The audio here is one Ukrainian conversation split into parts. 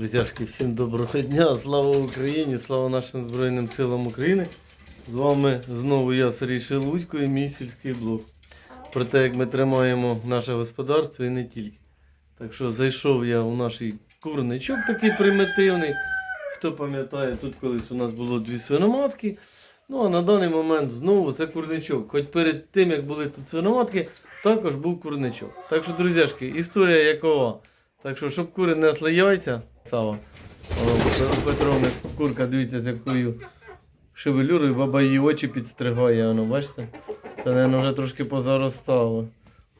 Друзяшки, всім доброго дня, слава Україні, слава нашим Збройним силам України. З вами знову я, Сергій Шелудько і мій сільський блог. Про те, як ми тримаємо наше господарство і не тільки. Так що зайшов я у наш курничок такий примітивний. Хто пам'ятає, тут колись у нас було дві свиноматки. Ну а на даний момент знову це курничок. Хоч перед тим, як були тут свиноматки, також був курничок. Так що, друзяшки, історія якова. Так що, щоб кури несли яйця, Сава. О, курка, дивіться, з якою шевелюрою баба її очі підстригає, воно, бачите? Це, мабуть, вже трошки позаростало.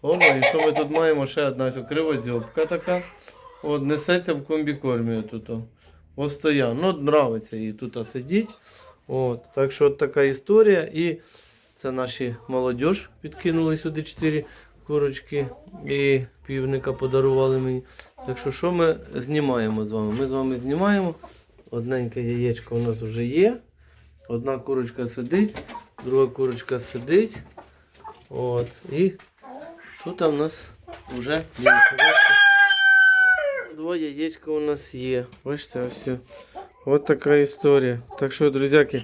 Оба, і що ми тут маємо? Ще одна ось криводзьобка така. От, несеться в комбікормі тут. о. Постоянно. Ну, нравиться їй тут сидіть. От, так що от така історія. І це наші молодіж підкинули сюди 4 курочки і півника подарували мені. Так що, що ми знімаємо з вами? Ми з вами знімаємо. Одненьке яєчко у нас вже є. Одна курочка сидить, друга курочка сидить. От. І тут у нас вже? Два яєчка у нас є. Бачите, ось. Ось така історія. Так що, друзяки,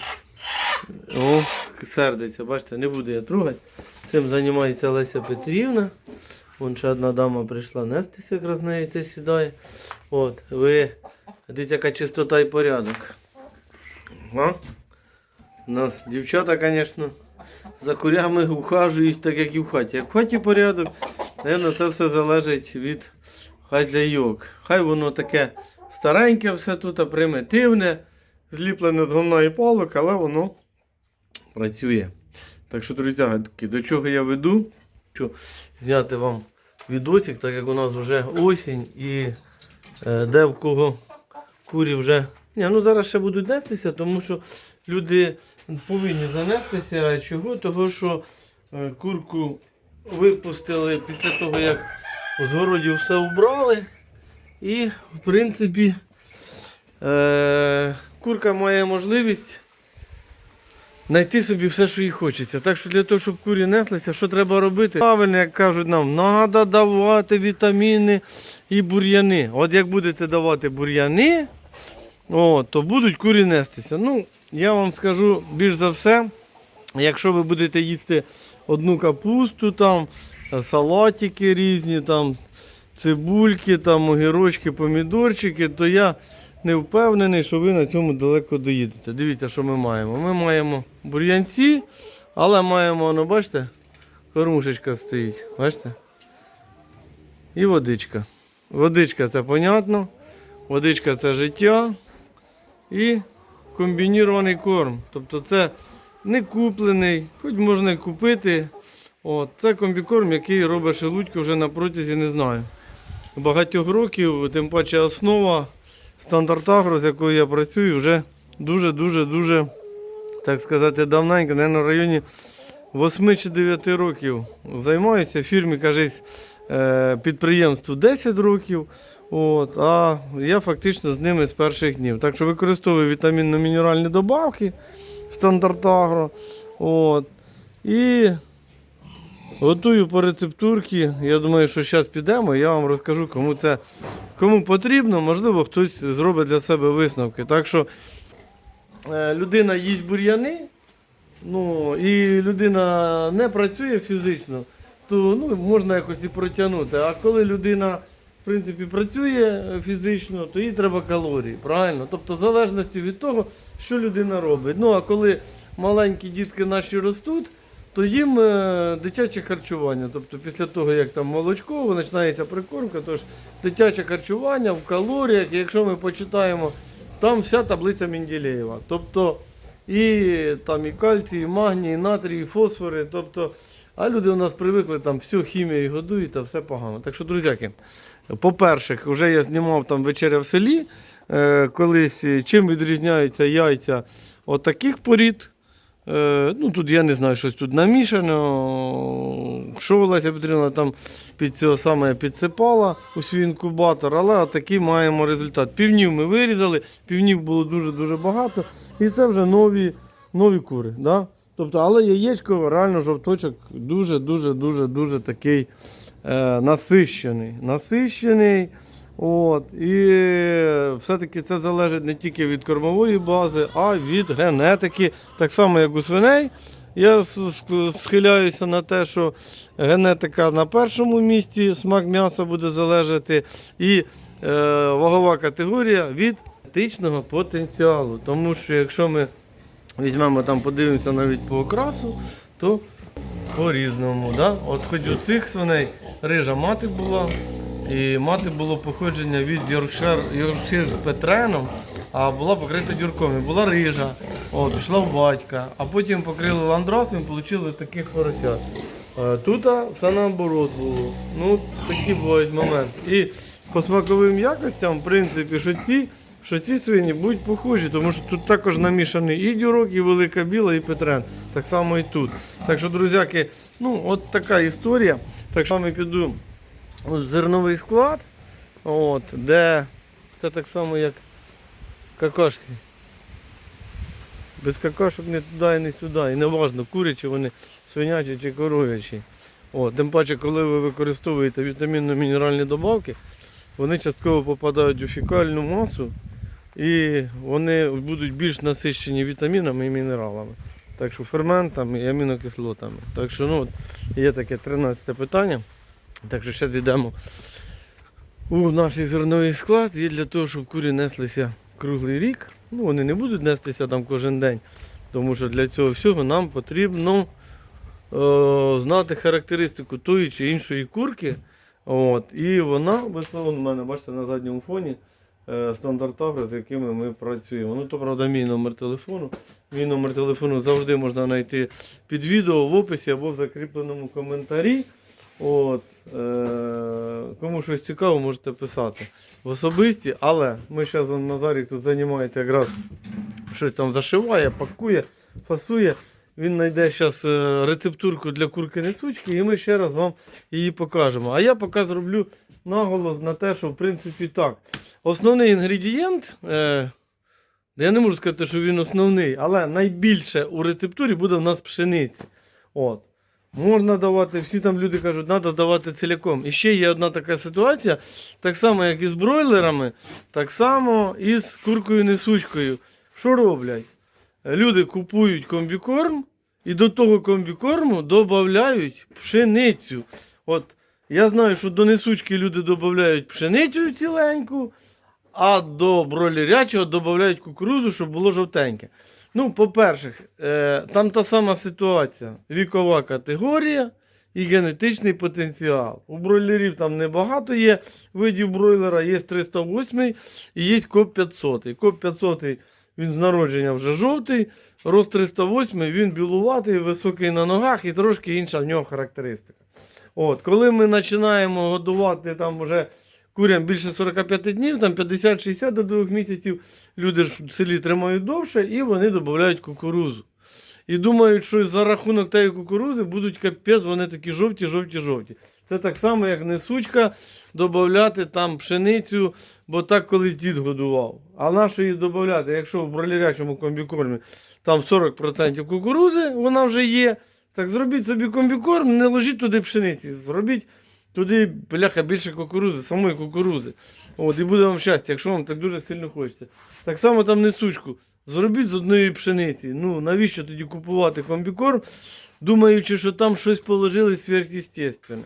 о, сердиться, бачите, не буду я трогати. Цим займається Леся Петрівна. Вон ще одна дама прийшла нестися, якраз неї це сідає. От, ви дивіться, яка чистота і порядок. А? У нас дівчата, звісно, за курями ухажують, так як і в хаті. Як в хаті порядок, напевно, це все залежить від хазяйок. Хай воно таке стареньке, все тут, примітивне, зліплене з говна і палок, але воно працює. Так що, друзі, до чого я веду? Хочу зняти вам відосик, так як у нас вже осінь і е, де в кого курі вже. Ні, ну зараз ще будуть нестися, тому що люди повинні занестися. Чого? Того, що е, курку випустили після того, як з городів все убрали. І, в принципі, е, курка має можливість знайти собі все, що їй хочеться. Так що для того, щоб курі неслися, що треба робити? Правильно, як кажуть нам, треба давати вітаміни і бур'яни. От як будете давати бур'яни, то будуть курі нестися. Ну, я вам скажу більш за все, якщо ви будете їсти одну капусту, там, салатики різні, там, цибульки, там, огірочки, помідорчики, то я не впевнений, що ви на цьому далеко доїдете. Дивіться, що ми маємо. Ми маємо бур'янці, але маємо, ну, бачите, кормушечка стоїть. Бачите? І водичка. Водичка це понятно. Водичка це життя. І комбінірований корм. Тобто це не куплений, хоч можна і купити. От, це комбікорм, який робить шелудько вже на протязі, не знаю. Багатьох років, тим паче основа стандарт Агро, з якою я працюю, вже дуже-дуже-дуже, так сказати, давненько, мабуть, в районі 8 чи 9 років займаюся. В фірмі, кажись, е, підприємству 10 років. От, а я фактично з ними з перших днів. Так що використовую вітамінно-мінеральні добавки стандарт. От, і готую по рецептурці. Я думаю, що зараз підемо, я вам розкажу, кому це кому потрібно, можливо, хтось зробить для себе висновки. Так що е, людина їсть бур'яни, ну, і людина не працює фізично, то ну, можна якось і протягнути. А коли людина в принципі, працює фізично, то їй треба калорії, правильно? Тобто, в залежності від того, що людина робить. Ну, а коли маленькі дітки наші ростуть, то їм е, дитяче харчування. Тобто після того, як там молочко, починається прикормка, тож дитяче харчування в калоріях, якщо ми почитаємо, там вся таблиця Менделєєва. Тобто і там і кальцій, і магній, і натрій, і фосфори. Тобто, а люди у нас привикли там всю хімію годують, а все погано. Так що, друзяки, по-перше, вже я знімав там вечеря в селі. Е, колись чим відрізняються яйця отаких порід. Е, ну, тут я не знаю, щось тут намішано. Що Олеся Петрівна там під цього саме підсипала у свій інкубатор, але такий маємо результат. Півнів ми вирізали, півнів було дуже-дуже багато. І це вже нові, нові кури. Да? Тобто, але яєчко реально жовточок дуже-дуже-дуже дуже такий е, насищений. Насищений. От, і все-таки це залежить не тільки від кормової бази, а від генетики. Так само, як у свиней. Я схиляюся на те, що генетика на першому місці, смак м'яса буде залежати, і е, вагова категорія від етичного потенціалу. Тому що якщо ми візьмемо там, подивимося навіть по окрасу, то по-різному. Да? От хоч у цих свиней рижа мати була, і мати було походження від Йоркшир, Йоркшир з Петреном, а була покрита дюрком. І була рижа, о, пішла в батька, а потім покрили ландрасом і отримали таких поросят. Е, Тут все наоборот було. Ну, такі бувають моменти. І по смаковим якостям, в принципі, що ці, що ці свині будуть похожі, тому що тут також намішаний і дюрок, і велика біла, і петрен. Так само і тут. Так що, друзяки, ну от така історія. Так що ми піду зерновий склад, от, де це так само, як какашки. Без какашок не туди і не сюди. І не важно, курячі вони свинячі чи коров'ячі. Тим паче, коли ви використовуєте вітамінно-мінеральні добавки, вони частково попадають у фекальну масу і вони будуть більш насищені вітамінами і мінералами. Так що ферментами і амінокислотами. Так що ну, є таке 13 питання. Так що зараз йдемо у наш зерновий склад і для того, щоб курі неслися круглий рік. Ну, вони не будуть нестися там кожен день, тому що для цього всього нам потрібно е, знати характеристику тої чи іншої курки. От, і вона, вон у мене, бачите, на задньому фоні е, стандарт агро, з якими ми працюємо. Ну, то, правда, мій номер телефону. Мій номер телефону завжди можна знайти під відео в описі або в закріпленому коментарі. От, е, кому щось цікаво, можете писати в особисті, але ми зараз Назарік тут займається якраз щось там зашиває, пакує, фасує. Він знайде зараз рецептурку для курки несучки і ми ще раз вам її покажемо. А я поки зроблю наголос на те, що в принципі так. Основний інгредієнт, е, я не можу сказати, що він основний, але найбільше у рецептурі буде в нас пшениці. От. Можна давати, всі там люди кажуть, треба давати ціляком. І ще є одна така ситуація, так само, як і з бройлерами, так само і з куркою несучкою. Що роблять? Люди купують комбікорм і до того комбікорму додають пшеницю. От я знаю, що до несучки люди додають пшеницю ціленьку, а до бройлерячого додають кукурузу, щоб було жовтеньке. Ну, по-перше, е, там та сама ситуація. Вікова категорія і генетичний потенціал. У бройлерів там небагато є видів бройлера, є 308 і є КОП 500. КОП 500 він з народження вже жовтий, рост 308 він білуватий, високий на ногах і трошки інша в нього характеристика. От, коли ми починаємо годувати там вже курям більше 45 днів, там 50-60 до 2 місяців, люди ж в селі тримають довше і вони додають кукурузу. І думають, що за рахунок тієї кукурузи будуть капець, вони такі жовті, жовті, жовті. Це так само, як несучка, додати там пшеницю, бо так колись дід годував. А на що її додати, якщо в бролерячому комбікормі там 40% кукурузи, вона вже є. Так зробіть собі комбікорм, не ложіть туди пшениці. Зробіть туди, бляха, більше кукурузи, самої кукурузи. От, і буде вам щастя, якщо вам так дуже сильно хочеться. Так само там несучку. Зробіть з одної пшениці. Ну, навіщо тоді купувати комбікорм, думаючи, що там щось положили сверхъестественне.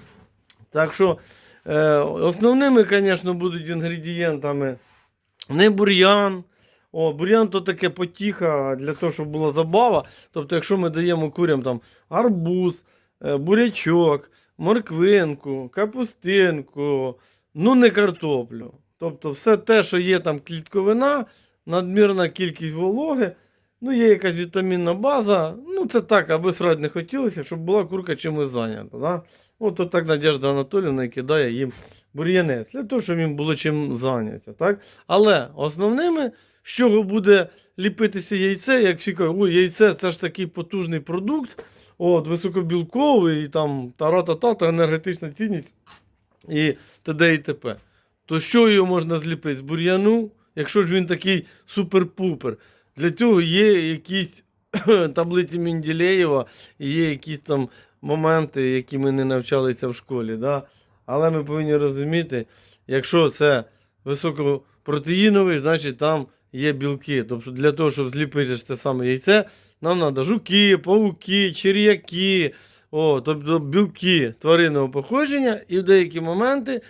Так що е, основними, звісно, будуть інгредієнтами не бур'ян. О, бур'ян то таке потіха для того, щоб була забава. Тобто, якщо ми даємо курям там арбуз, е, бурячок, морквинку, капустинку, ну не картоплю. Тобто, все те, що є там клітковина, надмірна кількість вологи, ну є якась вітамінна база. Ну це так, аби срати не хотілося, щоб була курка чимось зайнята. Да? От, так Надежда Анатолівна кидає їм бур'янець, для того, щоб їм було чим зайнятися. Так? Але основними, з чого буде ліпитися яйце, як всі кажуть, ой, яйце це ж такий потужний продукт, от, високобілковий, і там тара-та-та, та енергетична цінність і т.д. і т.п. То що його можна зліпити з бур'яну, якщо ж він такий супер-пупер? Для цього є якісь таблиці Менділеєва, є якісь там моменти, які ми не навчалися в школі. Да? Але ми повинні розуміти, якщо це високопротеїновий, значить там є білки. Тобто для того, щоб зліпити те саме яйце, нам треба жуки, пауки, черв'яки, о, тобто білки тваринного походження, і в деякі моменти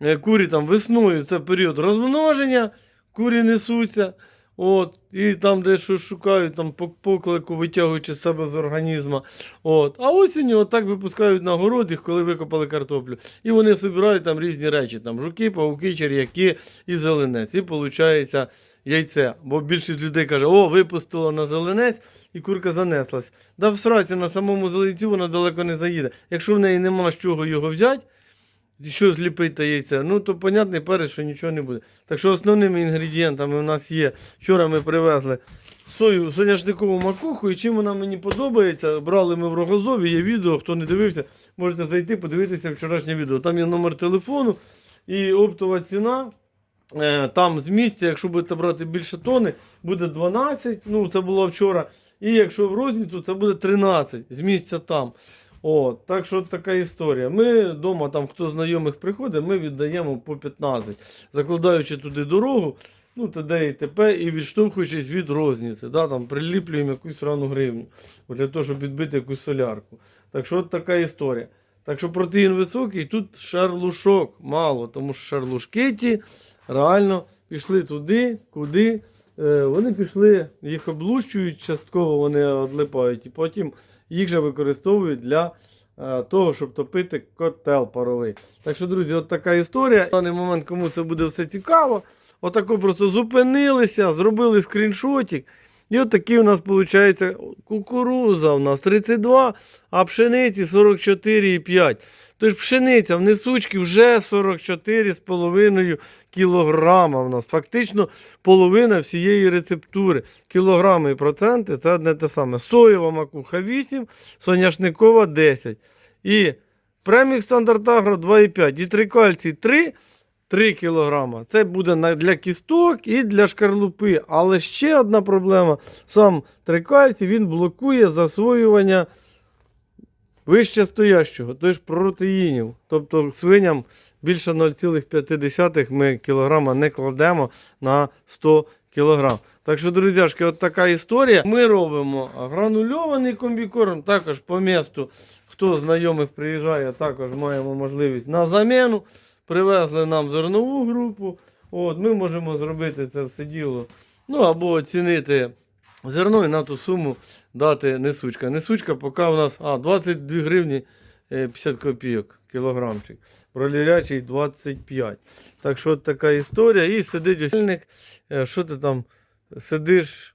е, курі там весною це період розмноження, курі несуться. От, і там дещо шукають, там по поклику витягуючи себе з організму. От. А осінню отак випускають на город коли викопали картоплю. І вони збирають там різні речі: там жуки, павуки, черв'яки і зеленець. І виходить яйце. Бо більшість людей каже, о, випустило на зеленець, і курка занеслась. Да в сраці на самому зеленцю вона далеко не заїде. Якщо в неї нема з чого його взяти, що зліпити те яйце, ну то понятний перець, що нічого не буде. Так що основними інгредієнтами у нас є. Вчора ми привезли сою соняшникову макуху, і чим вона мені подобається, брали ми в Рогозові, є відео, хто не дивився, можете зайти, подивитися вчорашнє відео. Там є номер телефону і оптова ціна. Е, Там з місця, якщо будете брати більше тони, буде 12, ну це було вчора. І якщо в розницю, це буде 13 з місця там. От, так що така історія. Ми вдома, там хто знайомих приходить, ми віддаємо по 15, закладаючи туди дорогу, ну т.д. і т.п. і відштовхуючись від розниці, да, там приліплюємо якусь рану гривню для того, щоб відбити якусь солярку. Так що от така історія. Так що протеїн високий, тут шарлушок мало, тому що шарлушки ті реально пішли туди, куди. Е, Вони пішли, їх облущують, частково вони відлипають, і потім їх же використовують для е, того, щоб топити котел паровий. Так що, друзі, от така історія. В даний момент, кому це буде все цікаво, отако просто зупинилися, зробили скріншотик. І от такий у нас виходить кукуруза у нас 32, а пшениці 44,5. Тож пшениця в несучки вже 44,5 кілограма в нас. Фактично половина всієї рецептури. Кілограми і проценти це одне те саме. Соєва макуха 8, соняшникова 10. І премік стандарт агро 2,5. І трикальцій 3. 3 кілограма. Це буде для кісток і для шкарлупи. Але ще одна проблема: сам трикальцій він блокує засвоювання вище стоящого, тож протеїнів. Тобто свиням більше 0,5 ми кілограма не кладемо на 100 кілограм. Так що, друзяшки, от така історія. Ми робимо гранульований комбікорм, також по місту, хто знайомих приїжджає, також маємо можливість на заміну. Привезли нам зернову групу. От, Ми можемо зробити це все діло. Ну або оцінити зерно і на ту суму дати несучка. Несучка поки у нас а, 22 гривні е, 50 копійок кілограмчик. Пролірячий 25. Так що от така історія. І сидить осільник. Е, Що ти там сидиш?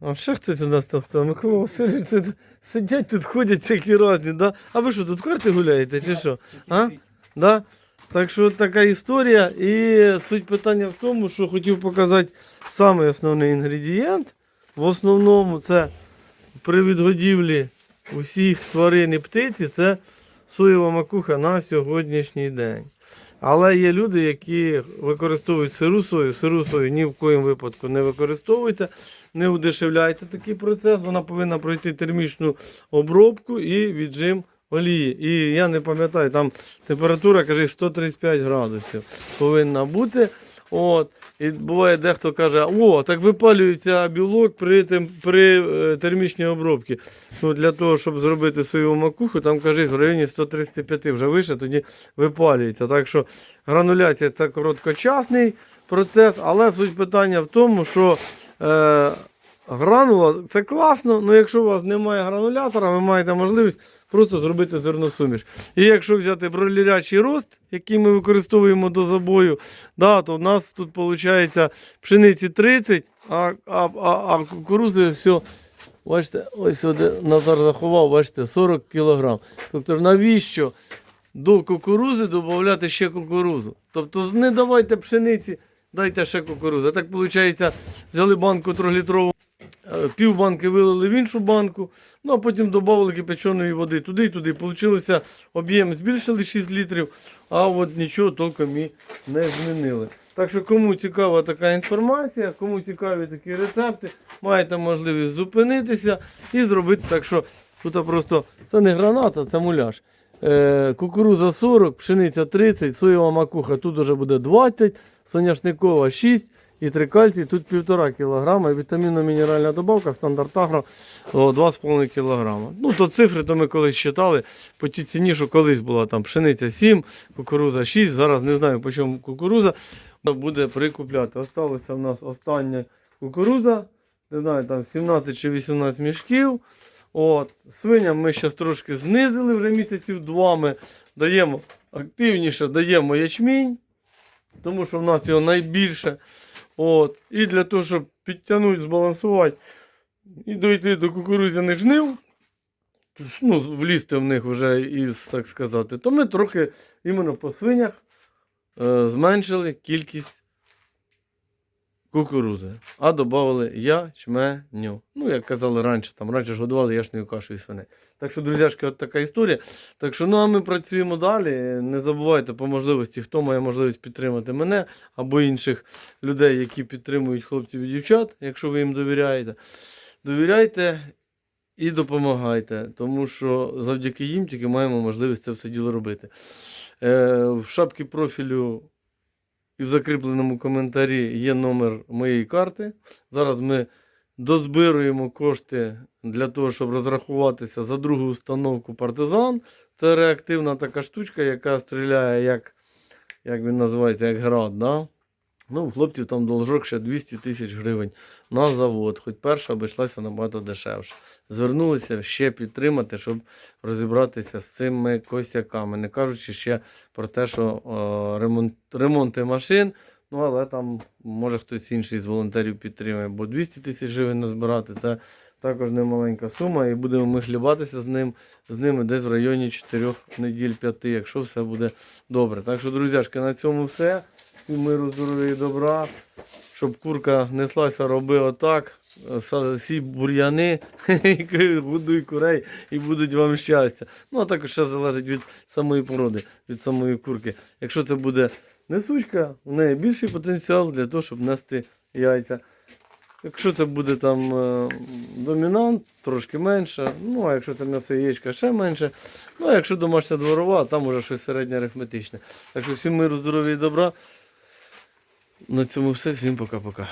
А ще хтось у нас там, Микола Васильович, сидять тут, ходять всякі різні, да? А ви що, тут карти гуляєте чи що? А? Да? Так що така історія. І суть питання в тому, що хотів показати самий основний інгредієнт. В основному це при відгодівлі усіх тварин і птиці це соєва макуха на сьогоднішній день. Але є люди, які використовують сиру сою. Сиру сою ні в коїм випадку не використовуйте, не удешевляйте такий процес. Вона повинна пройти термічну обробку і віджим олії. І я не пам'ятаю, там температура, каже, 135 градусів повинна бути. От. І буває, дехто каже, о, так випалюється білок при, тем, при е, термічній обробці. Ну, для того, щоб зробити свою макуху, там кажуть, в районі 135 вже вище, тоді випалюється. Так що грануляція це короткочасний процес, але суть питання в тому, що е, гранула це класно, але якщо у вас немає гранулятора, ви маєте можливість просто зробити зерносуміш. І якщо взяти бролірячий рост, який ми використовуємо до забою, да, то в нас тут виходить пшениці 30, а, а, а, а кукурузи все. Бачите, ось сюди Назар заховав, бачите, 40 кг. Тобто навіщо до кукурузи додати ще кукурузу? Тобто не давайте пшениці, дайте ще кукурузу. Так виходить, взяли банку 3-літрову, е, пів банки вилили в іншу банку, ну а потім додали кипяченої води туди і туди. Получилося об'єм збільшили 6 літрів, а от нічого толком і не змінили. Так що, кому цікава така інформація, кому цікаві такі рецепти, маєте можливість зупинитися і зробити так, що тут просто це не граната, це муляж. Е, кукуруза 40, пшениця 30, соєва макуха тут вже буде 20, соняшникова 6 і трикальцій тут 1,5 кг, вітамінно-мінеральна добавка стандарт агро 2,5 кг. Ну, то цифри то ми колись читали по тій ціні, що колись була там пшениця 7, кукуруза 6, зараз не знаю по чому кукуруза буде прикупляти. Осталося в нас остання кукуруза, не знаю, там 17 чи 18 мішків. От. Свиням ми зараз трошки знизили вже місяців два. Ми даємо активніше даємо ячмінь, тому що в нас його найбільше. От. І для того, щоб підтягнути, збалансувати і дойти до кукурудзяних жнив, ну, влізти в них вже із, так сказати, то ми трохи іменно по свинях е, зменшили кількість кукурузи, а додали ячменю. Ну, як казали раніше, там раніше ж годували яшною кашею свиней. Так що, друзяшки, от така історія. Так що, ну а ми працюємо далі. Не забувайте по можливості, хто має можливість підтримати мене або інших людей, які підтримують хлопців і дівчат, якщо ви їм довіряєте. Довіряйте і допомагайте, тому що завдяки їм тільки маємо можливість це все діло робити. Е, в шапці профілю і в закріпленому коментарі є номер моєї карти. Зараз ми дозбируємо кошти для того, щоб розрахуватися за другу установку партизан. Це реактивна така штучка, яка стріляє як, як він називається, як град. Да? Ну, хлопців там должок ще 200 тисяч гривень на завод. Хоч перша обійшлася набагато дешевше. Звернулися ще підтримати, щоб розібратися з цими косяками. Не кажучи ще про те, що е, ремонт, ремонти машин. Ну, але там може хтось інший з волонтерів підтримує, бо 200 тисяч гривень назбирати це також немаленька сума, і будемо ми хлібатися з ним, з ними десь в районі 4 неділь 5, якщо все буде добре. Так що, друзяшки, на цьому все. Всім миру, здоров'я і добра. Щоб курка неслася, роби отак. Сій бур'яни, будуй курей і будуть вам щастя. Ну, а також ще залежить від самої породи, від самої курки. Якщо це буде несучка, в неї більший потенціал для того, щоб нести яйця. Якщо це буде там е, домінант, трошки менше. Ну, а якщо це м'ясо яєчка, ще менше. Ну, а якщо домашня дворова, там уже щось середнє арифметичне. Так що всім миру, здоров'я і добра. На цьому все. Всім пока-пока.